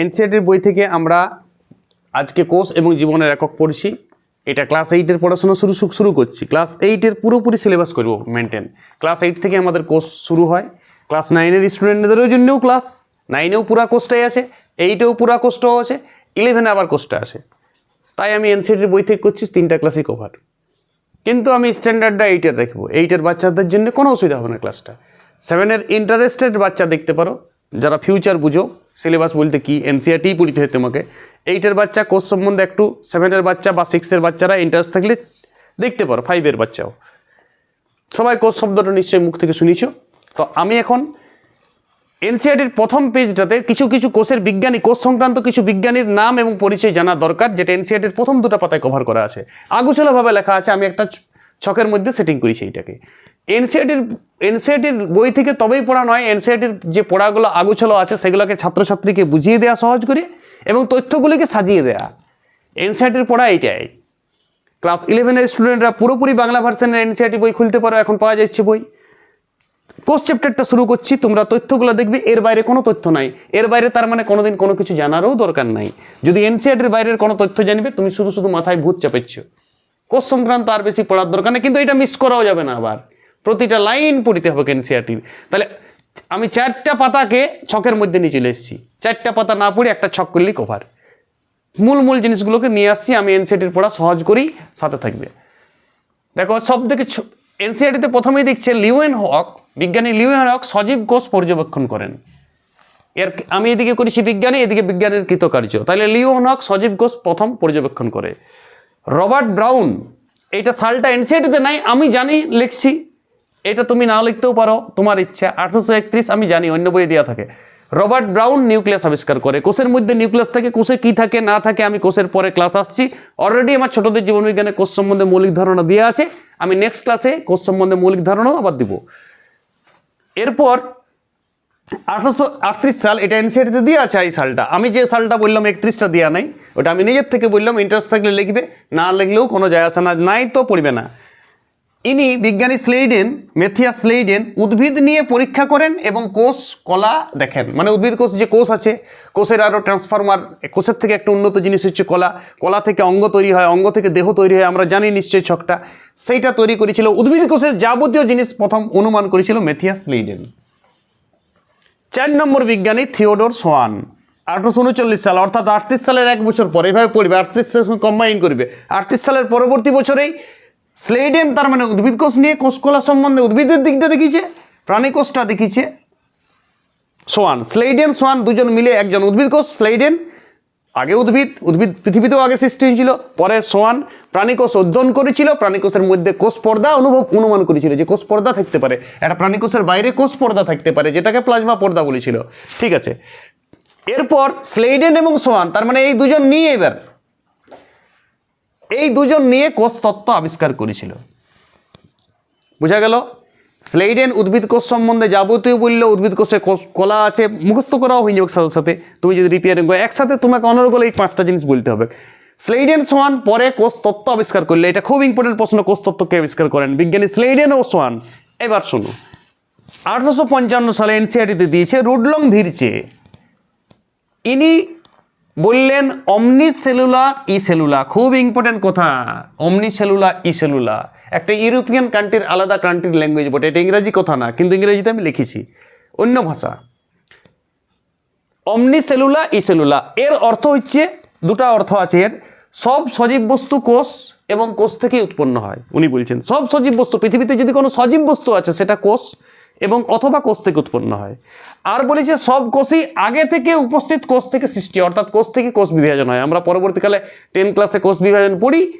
এনসিআরটির বই থেকে আমরা আজকে কোর্স এবং জীবনের একক পড়ছি। এটা ক্লাস এইটের পড়াশোনা শুরু শুরু করছি। ক্লাস এইটের পুরোপুরি সিলেবাস করব মেনটেন ক্লাস এইট থেকে আমাদের কোর্স শুরু হয়। ক্লাস নাইনের স্টুডেন্টদের জন্যও ক্লাস নাইনেও পুরা কোর্সটাই আছে। এইটেও পুরা কোর্সটাও আছে। ইলেভেনে আবার কোর্সটা আছে। তাই আমি এনসিআরটির বই থেকে করছি, তিনটা ক্লাসই কভার কিন্তু আমি স্ট্যান্ডার্ডটা এইটের রাখব এইটের বাচ্চাদের জন্য কোনো অসুবিধা হবে না ক্লাসটা সেভেনের ইন্টারেস্টেড বাচ্চা দেখতে পারো। যারা ফিউচার বুঝো সিলেবাস বলতে কি? এনসিআরটি পড়িতে হয় তোমাকে। এইটের বাচ্চা কোর্স সম্বন্ধে একটু, সেভেনের বাচ্চা বা সিক্সের বাচ্চারা ইন্টারেস্ট থাকলে দেখতে পারো ফাইভের বাচ্চাও। সবাই কোর্স শব্দটা নিশ্চয়ই মুখ থেকে শুনেছ। তো আমি এখন এনসিআরটির প্রথম পেজটাতে কিছু কিছু কোর্সের বিজ্ঞানী কোর্স সংক্রান্ত কিছু বিজ্ঞানীর নাম এবং পরিচয় জানা দরকার, যেটা এনসিআরটির প্রথম দুটো পাতায় কভার করা আছে। আগুছালোভাবে লেখা আছে, আমি একটা ছকের মধ্যে সেটিং করি এইটাকে। এনসিআরটির এনসিআরটির বই থেকে তবেই পড়া নয়, এনসিআরটির যে পড়াগুলো আগুছালো আছে সেগুলোকে ছাত্রছাত্রীকে বুঝিয়ে দেওয়া সহজ করে এবং তথ্যগুলিকে সাজিয়ে দেওয়া এনসিআরটির পড়া এইটাই। ক্লাস ইলেভেনের স্টুডেন্টরা পুরোপুরি বাংলা ভার্সনের এনসিআরটি বই খুলতে পারো, এখন পাওয়া যাচ্ছে বই। কোর্স চ্যাপ্টারটা শুরু করছি, তোমরা তথ্যগুলো দেখবে, এর বাইরে কোনো তথ্য নাই। এর বাইরে তার মানে কোনোদিন কোনো কিছু জানারও দরকার নাই। যদি এনসিআরটির বাইরের কোনো তথ্য জানবে, তুমি শুধু শুধু মাথায় ভূত চাপাচ্ছ। কোর্স সংক্রান্ত আর বেশি পড়ার দরকার নেই, কিন্তু এটা মিস করাও যাবে না আবার। প্রতিটা লাইন পড়িতে হবে এনসিআরটির তাহলে আমি চারটা পাতাকে ছকের মধ্যে নিয়ে চলে এসেছি। চারটা পাতা না পড়ে একটা ছক করলেই কভার মূল মূল জিনিসগুলোকে নিয়ে আসছি, আমি এনসিআরটির পড়া সহজ করেই সাথে থাকবে। দেখো সব থেকে এনসিআরটিতে প্রথমেই দেখছে লিওয়েন হক, বিজ্ঞানী লিওয়েন হক সজীব কোষ পর্যবেক্ষণ করেন। এর আমি এদিকে করেছি বিজ্ঞানী, এদিকে বিজ্ঞানের কৃতকার্য। তাহলে লিওন হক সজীব কোষ প্রথম পর্যবেক্ষণ করে। রবার্ট ব্রাউন, এইটা সালটা এনসিআরটিতে নাই, আমি জানি, লিখছি। এটা তুমি না লিখতেও পারো, তোমার ইচ্ছা। আঠারোশো একত্রিশ, আমি জানি, অন্য বইয়ে দেওয়া থাকে। রবার্ট ব্রাউন নিউক্লিয়াস আবিষ্কার করে। কোষের মধ্যে নিউক্লিয়াস থাকে, কোষে কি থাকে, না থাকে, আমি কোষের পরে ক্লাস আসছি। অলরেডি আমার ছোটদের জীবনবিজ্ঞানে কোষ সম্বন্ধে মৌলিক ধারণা দেওয়া আছে। আমি নেক্সট ক্লাসে কোষ সম্বন্ধে মৌলিক ধারণাও আবার দিব। এরপর, আঠারোশো আটত্রিশ সাল, এটা এনসিআরটিতে দিয়ে আছে এই সালটা। আমি যে সালটা বললাম, একত্রিশটা দেওয়া নাই। ওটা আমি নিজের থেকে বললাম ইন্টারেস্ট থাকলে লিখবে, না লিখলেও কোনো যায় আসে না, নাই তো পড়বে না। ইনি বিজ্ঞানী স্লেইডেন মেথিয়া স্লেইডেন উদ্ভিদ নিয়ে পরীক্ষা করেন এবং কোষ, কলা দেখেন। মানে উদ্ভিদ কোষ যে কোষ আছে, কোষের আরও ট্রান্সফরমার কোষের থেকে একটা উন্নত জিনিস হচ্ছে কলা। কলা থেকে অঙ্গ তৈরি হয়, অঙ্গ থেকে দেহ তৈরি হয়, আমরা জানি নিশ্চয়ই ছকটা। সেইটা তৈরি করেছিল, উদ্ভিদ কোষের যাবতীয় জিনিস প্রথম অনুমান করেছিল মেথিয়া স্লেইডেন। চার নম্বর বিজ্ঞানী থিওডোর সোয়ান, আঠারোশো উনচল্লিশ সাল, অর্থাৎ আটত্রিশ সালের এক বছর পরে, এভাবে পড়বে, আটত্রিশ কম্বাইন করবে। আটত্রিশ সালের পরবর্তী বছরেই স্লেডেন তার মানে উদ্ভিদ কোষ নিয়ে কোষকলা সম্বন্ধে উদ্ভিদের দিকটা দেখিয়েছে প্রাণী কোষটা দেখিয়েছে সোয়ান স্লেইডেন সোয়ান দুজন মিলে একজন উদ্ভিদ কোষ স্লেইডেন আগে উদ্ভিদ উদ্ভিদ পৃথিবীতেও আগে সৃষ্টি হয়েছিল, পরে সোয়ান। প্রাণীকোষ অধ্যয়ন করেছিল প্রাণীকোষের মধ্যে কোষ পর্দা অনুভব, অনুমান করেছিল যে কোষ পর্দা থাকতে পারে। একটা প্রাণীকোষের বাইরে কোষ পর্দা থাকতে পারে, যেটাকে প্লাজমা পর্দা বলেছিল। ঠিক আছে। এরপর স্লেইডেন এবং সোয়ান, তার মানে এই দুজন নিয়ে এবার এই দুজন নিয়ে কোষ তত্ত্ব আবিষ্কার করেছিল। বোঝা গেল? স্লেইডেন উদ্ভিদ কোষ সম্বন্ধে যাবতীয় বললে, উদ্ভিদ কোষে কলা আছে, মুখস্থ করাও হয়ে যাবে সাথে সাথে। তুমি যদি রিপেয়ারিং করো, একসাথে তোমাকে অনর্গল এই পাঁচটা জিনিস বলতে হবে। স্লেইডেন সোয়ান পরে কোষ তত্ত্ব আবিষ্কার করলে, এটা খুব ইম্পর্টেন্ট প্রশ্ন, কোষ তত্ত্বকে আবিষ্কার করেন? বিজ্ঞানী স্লেইডেন ও সোয়ান। এবার শুনো আঠারোশো পঞ্চান্ন সালে এনসিআরটিতে দিয়েছে রুডলং ধীরচে ইনি বললেন, অমনি সেলুলা, ই সেলুলা। খুব ইম্পর্টেন্ট কথা। অমনি সেলুলা, ই সেলুলা। একটা ইউরোপিয়ান কান্ট্রির আলাদা কান্ট্রির ল্যাঙ্গুয়েজ বটে। এটা ইংরাজি কথা না, কিন্তু ইংরেজিতে আমি লিখেছি। অন্য ভাষা। অমনি সেলুলা, ই সেলুলা। এর অর্থ হচ্ছে, দুটা অর্থ আছে এর। সব সজীব বস্তু কোষ এবং কোষ থেকেই উৎপন্ন হয়, উনি বলছেন। সব সজীব বস্তু, পৃথিবীতে যদি কোনো সজীব বস্তু আছে, সেটা কোষ। এবং অথবা কোষ থেকে উৎপন্ন হয়। আর বলেছে সব কোষই আগে থেকে উপস্থিত কোষ থেকে সৃষ্টি, অর্থাৎ কোষ থেকে কোষ বিভাজন হয়। আমরা পরবর্তীকালে টেন ক্লাসে কোষ বিভাজন পড়ি,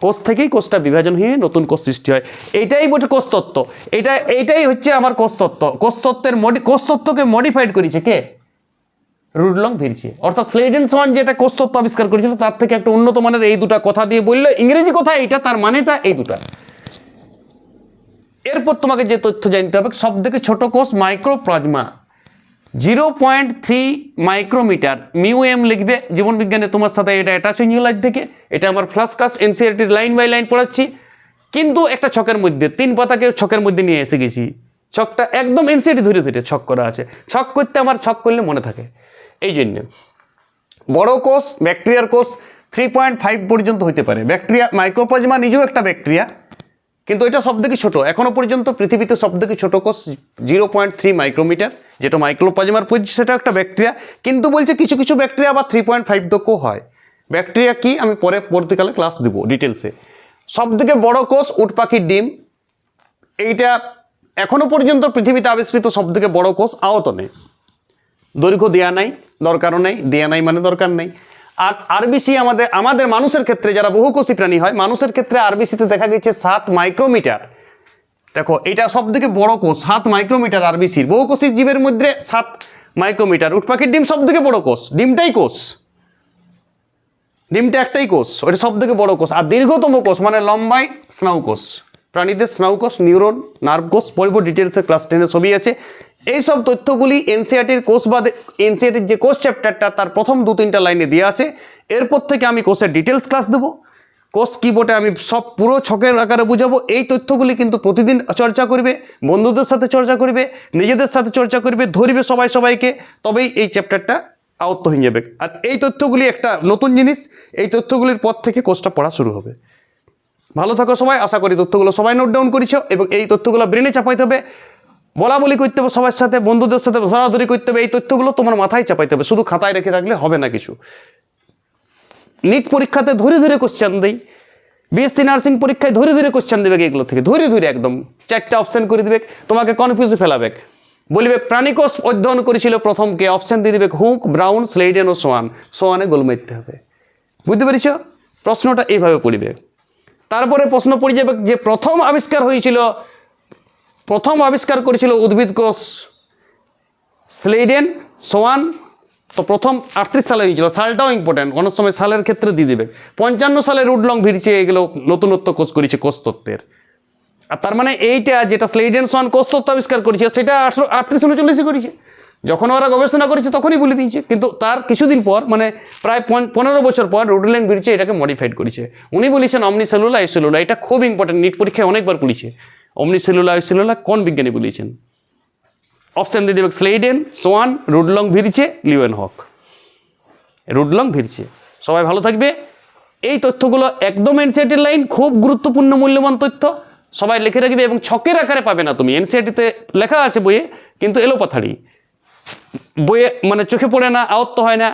কোষ থেকেই কোষটা বিভাজন হয়ে নতুন কোষ সৃষ্টি হয়। এইটাই বটে কোষ তত্ত্ব। এটা এইটাই হচ্ছে আমার কোষ তত্ত্ব। কোষ মডি কোষ তত্ত্বকে মডিফাইড করেছে কে? রুডলং ফিরছে। অর্থাৎ স্লেডেন সোয়ান যেটা কোষ তত্ত্ব আবিষ্কার করেছিল, তার থেকে একটা উন্নত মানের এই দুটা কথা দিয়ে বলল ইংরেজি কথা এটা তার মানেটা এই দুটা। এরপর তোমাকে যে তথ্য জানতে হবে সব থেকে ছোট কোষ mycoplasma zero point three micrometer mu M লিখবে। জীবনবিজ্ঞানে তোমার সাথে এটা অ্যাটাচ হয়ে লাইট থেকে। এটা আমার ফ্লাস ক্লাস এনসিআরটির লাইন বাই লাইন পড়াচ্ছি। কিন্তু একটা ছকের মধ্যে, তিন পাতাকে ছকের মধ্যে নিয়ে এসে গেছি। ছকটা একদম এনসিআরটি ধরে ধরে ছক করা আছে। ছক করতে আমার ছক করলে মনে থাকে। এই জন্যে। বড় কোষ ব্যাকটেরিয়ার কোষ থ্রি পয়েন্ট ফাইভ পর্যন্ত হতে পারে। ব্যাকটেরিয়া মাইক্রোপ্লাজমা নিজেও একটা ব্যাকটেরিয়া কিন্তু এটা সব থেকে ছোটো। এখনও পর্যন্ত পৃথিবীতে সব থেকে ছোটো কোষ জিরো পয়েন্ট থ্রি মাইক্রোমিটার যেটা মাইক্রোপ্লাজমার পরিচয়, সেটা একটা ব্যাকটেরিয়া কিন্তু বলছে কিছু কিছু ব্যাকটেরিয়া আবার থ্রি পয়েন্ট ফাইভ দক্ষ হয়। ব্যাকটেরিয়া কি? আমি পরে পরবর্তীকালে ক্লাস দেবো ডিটেলসে সব থেকে বড় কোষ উট পাখির ডিম। এইটা এখনও পর্যন্ত পৃথিবীতে আবিষ্কৃত সব থেকে বড় কোষ আয়তনে। দৈর্ঘ্য দেয়া নাই, দরকারও নেই। দেয়া নাই মানে দরকার নেই। আর আরবিসি আমাদের আমাদের মানুষের ক্ষেত্রে যারা বহুকোষী প্রাণী হয়, মানুষের ক্ষেত্রে আরবিসিতে দেখা গেছে সাত মাইক্রোমিটার। দেখো, এটা সব থেকে বড় কোষ, সাত মাইক্রোমিটার আরবিসির। বহুকোষী জীবের মধ্যে সাত মাইক্রোমিটার। উট পাখির ডিম সব থেকে বড় কোষ, ডিমটাই কোষ। ডিমটা একটাই কোষ, ওটা সব থেকে বড় কোষ। আর দীর্ঘতম কোষ মানে লম্বাই স্নায়ু কোষ। প্রাণীদের স্নাউকোষ কোষ, নিউরন, নার্ভ কোষ পরিব ডিটেলসে ক্লাস টেনে ছবি আছে। এই সব তথ্যগুলি এনসিআরটির কোর্স বাদে এনসিআরটির যে কোর্স চ্যাপ্টারটা, তার প্রথম দু তিনটা লাইনে দেওয়া আছে। এরপর থেকে আমি কোর্সের ডিটেলস ক্লাস দেবো। কোর্স কিবোর্ডে আমি সব পুরো ছকের আকারে বুঝাবো। এই তথ্যগুলি কিন্তু প্রতিদিন চর্চা করবে, বন্ধুদের সাথে চর্চা করবে, নিজেদের সাথে চর্চা করবে, ধরবে সবাই সবাইকে। তবেই এই চ্যাপ্টারটা আয়ত্ত হয়ে যাবে। আর এই তথ্যগুলি একটা নতুন জিনিস। এই তথ্যগুলির পর থেকে কোর্সটা পড়া শুরু হবে। ভালো থাকো সবাই। আশা করি তথ্যগুলো সবাই নোট ডাউন করেছ এবং এই তথ্যগুলো ব্রেনে চাপাইতে হবে। বলা বলি করতে হবে সবার সাথে, বন্ধুদের সাথে ধরাধরি করতে হবে, এই তথ্যগুলো তোমার মাথায় চাপাইতে হবে, শুধু খাতায় রেখে রাখলে হবে না কিছু। নিট পরীক্ষাতে ধরে ধরে কোশ্চেন দেই বিএসসি নার্সিং পরীক্ষায় ধরে ধরে কোশ্চেন দেবে এগুলো থেকে, ধরে ধরে একদম, চারটা অপশন করে দেবে, তোমাকে কনফিউজে ফেলাবে। বলবে, প্রাণীকোষ অধ্যয়ন করেছিল প্রথম কে অপশন দিয়ে দেবে হুক, ব্রাউন স্লেডেন ও সোয়ান, সোয়ানে গোল মারতে হবে। বুঝতে পেরেছ? প্রশ্নটা এইভাবে পড়িবে। তারপরে প্রশ্ন পড়ে যাবে যে প্রথম আবিষ্কার হয়েছিল প্রথম আবিষ্কার করেছিল উদ্ভিদ কোষ স্লেডেন সোয়ান। তো প্রথম আটত্রিশ সালে হয়েছিল। সালটাও ইম্পর্টেন্ট অনেক সময় সালের ক্ষেত্রে দিয়ে দেবে। পঞ্চান্ন সালে রুডলং ভিড়ছে এগুলো নতুনত্ব কোষ করেছে কোষ তত্ত্বের। আর তার মানে এইটা যেটা স্লেডেন সোয়ান কোষ তত্ত্ব আবিষ্কার করেছে, সেটা আটশো আটত্রিশ উনচল্লিশে করেছে। যখন ওরা গবেষণা করেছে, তখনই বলে দিয়েছে। কিন্তু তার কিছুদিন পর মানে প্রায় পন- পনেরো বছর পর রুডলেং ভিড়ছে এটাকে মডিফাইড করেছে। উনি বলেছেন অমনি সেলুলা এই সেলুলা এটা খুব ইম্পর্টেন্ট নিট পরীক্ষায় অনেকবার পড়েছে অমনি সেলুলা সেলুলা কোন বিজ্ঞানী বলেছেন? অপশান দিয়ে দেবে স্লেইডেন সোয়ান রুডলং ভিড়ছে লিওয়েন হক রুডলং ভিড়ছে সবাই ভালো থাকবে। এই তথ্যগুলো একদম এনসিআরটির লাইন খুব গুরুত্বপূর্ণ, মূল্যবান তথ্য। সবাই লিখে রাখবে এবং ছকের আকারে পাবে না তুমি। এনসিআরটিতে লেখা আছে বইয়ে, কিন্তু এলোপাথাড়ি বইয়ে মানে চোখে পড়ে না, আয়ত্ত হয় না।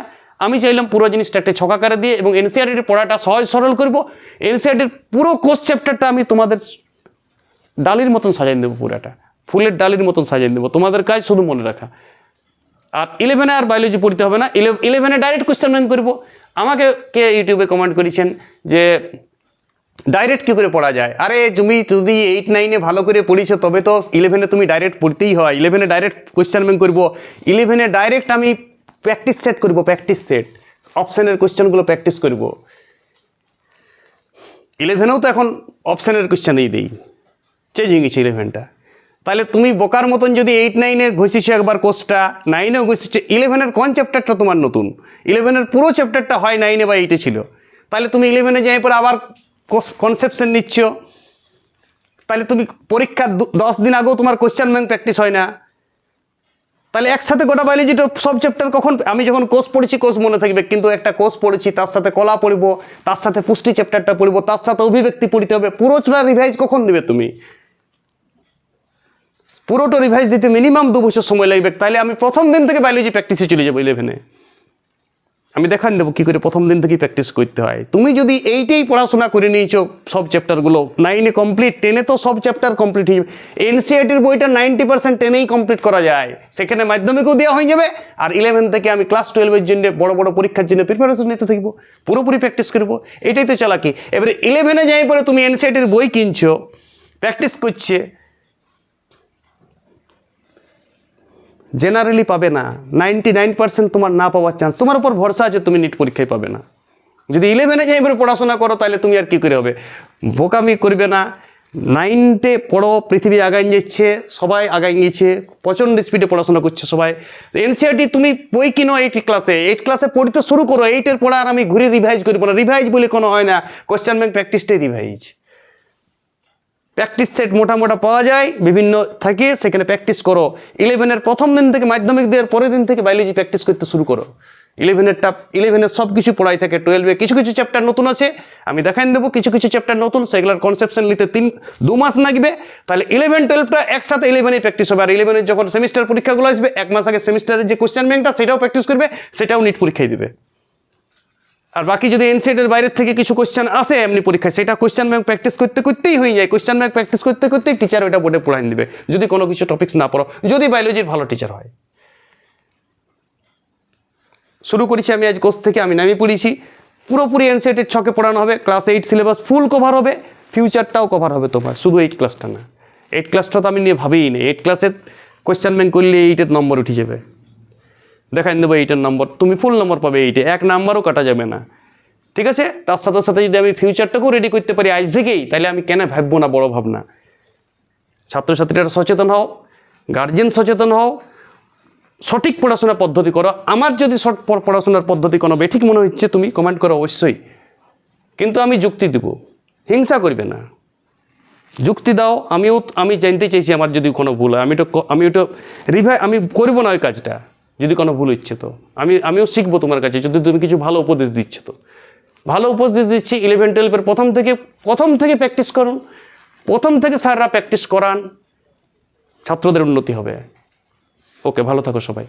আমি চাইলাম পুরো জিনিসটা একটা ছকাকারে দিয়ে এবং এনসিআরটির পড়াটা সহজ সরল করব। এনসিআরটির পুরো কোর্স চ্যাপ্টারটা আমি তোমাদের ডালির মতন সাজাই দেবো পুরাটা। ফুলের ডালির মতন সাজাই দেবো। তোমাদের কাজ শুধু মনে রাখা। আর ইলেভেনে আর বায়োলজি পড়তে হবে না। ইলেভেনে ডাইরেক্ট কোয়েশ্চেন ব্যাংক করব। আমাকে কে ইউটিউবে কমেন্ট করেছেন যে ডাইরেক্ট কী করে পড়া যায়? আরে, তুমি যদি এইট নাইনে ভালো করে পড়িছো, তবে তো ইলেভেনে তুমি ডাইরেক্ট পড়তেই হয়। ইলেভেনে ডাইরেক্ট কোয়েশ্চেন ব্যাংক করব। ইলেভেনে ডাইরেক্ট আমি প্র্যাকটিস সেট করব প্র্যাকটিস সেট অপশানের কোয়েশ্চেনগুলো প্র্যাকটিস করব। ইলেভেনেও তো এখন অপশানের কোয়েশ্চেনই দিই। চেঞ্জ হয়ে গেছে ইলেভেনটা তাহলে তুমি বোকার মতন যদি এইট নাইনে ঘষিছো একবার কোর্সটা নাইনেও ঘষিছো ইলেভেনের কোন চ্যাপ্টারটা তোমার নতুন? ইলেভেনের পুরো চ্যাপ্টারটা হয় নাইনে বা এইটে ছিল। তাহলে তুমি ইলেভেনে যাই পরে আবার কনসেপশন নিচ্ছ। তাহলে তুমি পরীক্ষার দশ দিন আগেও তোমার কোশ্চেন ব্যাংক প্র্যাকটিস হয় না। তাহলে একসাথে গোটা বায়োলজিটা সব চ্যাপ্টার কখন, আমি যখন কোর্স পড়েছি কোর্স মনে থাকবে, কিন্তু একটা কোর্স পড়েছি, তার সাথে কলা পড়ব, তার সাথে পুষ্টি চ্যাপ্টারটা পড়ব, তার সাথে অভিব্যক্তি পড়তে হবে পুরোটা রিভাইজ কখন দেবে তুমি? পুরোটা রিভাইজ দিতে মিনিমাম দু বছর সময় লাগবে। তাহলে আমি প্রথম দিন থেকে বায়োলজি প্র্যাকটিসে চলে যাব ইলেভেনে আমি দেখান দেবো কী করে প্রথম দিন থেকেই প্র্যাকটিস করতে হয়। তুমি যদি এইটাই পড়াশোনা করে নিয়েছো সব চ্যাপ্টারগুলো নাইনে কমপ্লিট টেনে তো সব চ্যাপ্টার কমপ্লিট হয়ে যাবে। এনসিআইটির বইটা নাইনটি পার্সেন্ট টেনেই কমপ্লিট করা যায়। সেখানে মাধ্যমিকও দেওয়া হয়ে যাবে, আর ইলেভেন থেকে আমি ক্লাস টুয়েলভের জন্য বড় বড় পরীক্ষার জন্য প্রিপারেশন নিতে থাকব। পুরোপুরি প্র্যাকটিস করব। এটাই তো চালাকি। এবারে ইলেভেনে যাই পরে তুমি এনসিআইটির বই কিনছো প্র্যাকটিস করছে জেনারেলি পাবে না। নাইনটি নাইন পার্সেন্ট তোমার না পাওয়ার চান্স তোমার উপর ভরসা আছে তুমি নিট পরীক্ষায় পাবে না। যদি ইলেভেনে যাই এবারে পড়াশোনা করো, তাহলে তুমি আর কি করে হবে? বোকামি করবে না। নাইনতে পড়ো, পৃথিবী আগাই যাচ্ছে সবাই আগাই গিয়েছে প্রচণ্ড স্পিডে পড়াশোনা করছে সবাই। এনসিআরটি তুমি বই কিনো এইট ক্লাসে এইট ক্লাসে পড়তে শুরু করো এইটের পড়া আর আমি ঘুরে রিভাইজ করব না রিভাইজ বলে কোনো হয় না। কোশ্চেন ব্যাংক প্র্যাকটিসটাই রিভাইজ প্র্যাকটিস সেট মোটা মোটা পাওয়া যায়, বিভিন্ন থাকে, সেখানে প্র্যাকটিস করো। ইলেভেনের প্রথম দিন থেকে মাধ্যমিক দেওয়ার পরের দিন থেকে বায়োলজি প্র্যাকটিস করতে শুরু করো। ইলেভেনেরটা ইলেভেনের সব কিছু পড়াই থাকে টুয়েলভে কিছু কিছু চ্যাপ্টার নতুন আছে, আমি দেখাই দেবো, কিছু কিছু চ্যাপ্টার নতুন, সেগুলোর কনসেপশন নিতে তিন, দু মাস লাগবে। তাহলে ইলেভেন টুয়েলভটা একসাথে ইলেভেনে প্র্যাকটিস হবে, আর ইলেভেনের যখন সেমিস্টার পরীক্ষাগুলো আসবে, এক মাস আগে সেমিস্টারের যে কোয়েশ্চেন ব্যাংকটা সেটাও প্র্যাকটিস করবে, সেটাও নিট পরীক্ষায় দিবে। আর বাকি যদি এনসেটের বাইরের থেকে কিছু কোশ্চেন আসে, এমনি পরীক্ষায়, সেটা কোশ্চেন ব্যাংক প্র্যাকটিস করতে করতেই হয়ে যায়। কোশ্চেন ব্যাংক প্র্যাকটিস করতে করতেই টিচার ওটা বোর্ডে পড়াই দিবে যদি কোনো কিছু টপিক্স না পড়ো, যদি বায়োলজির ভালো টিচার হয়। শুরু করেছি আমি আজ কোর্স থেকে, আমি নামিয়ে পড়েছি। পুরোপুরি এনসেটের ছকে পড়ানো হবে class eight syllabus full cover হবে ফিউচারটাও কভার হবে তোমার, শুধু এইট ক্লাসটা না। এইট ক্লাসটা তো আমি নিয়ে ভাবেই নেই। এইট ক্লাসের কোয়েশ্চেন ব্যাংক করলে এইটের নম্বর উঠে যাবে। দেখাই দেবো এইটার নম্বর তুমি ফুল নম্বর পাবে এইটে। এক নাম্বারও কাটা যাবে না। ঠিক আছে? তার সাথে সাথে যদি আমি ফিউচারটাকেও রেডি করতে পারি আজ থেকেই, তাহলে আমি কেন ভাববো না, বড় ভাবনা? ছাত্রছাত্রীরা সচেতন হও গার্জেন সচেতন হও, সঠিক পড়াশোনার পদ্ধতি করো। আমার যদি সৎ পড়াশোনার পদ্ধতি কোনো বেঠিক মনে হচ্ছে তুমি কমেন্ট করো অবশ্যই। কিন্তু আমি যুক্তি দেব। হিংসা করবে না। যুক্তি দাও, আমিও, আমি জানতে চাইছি আমার যদি কোনো ভুল হয়। আমি তো আমি ওটা রিভাই আমি করব না ওই কাজটা। যদি কোনো ভুল হচ্ছে তো। আমি, আমিও শিখব তোমার কাছে, যদি তুমি কিছু ভালো উপদেশ দিচ্ছ তো। ভালো উপদেশ দিচ্ছি ইলেভেন টুয়েলভের প্রথম থেকে প্রথম থেকে প্র্যাকটিস করুন। প্রথম থেকে স্যাররা প্র্যাকটিস করান। ছাত্রদের উন্নতি হবে। ওকে ভালো থাকো সবাই।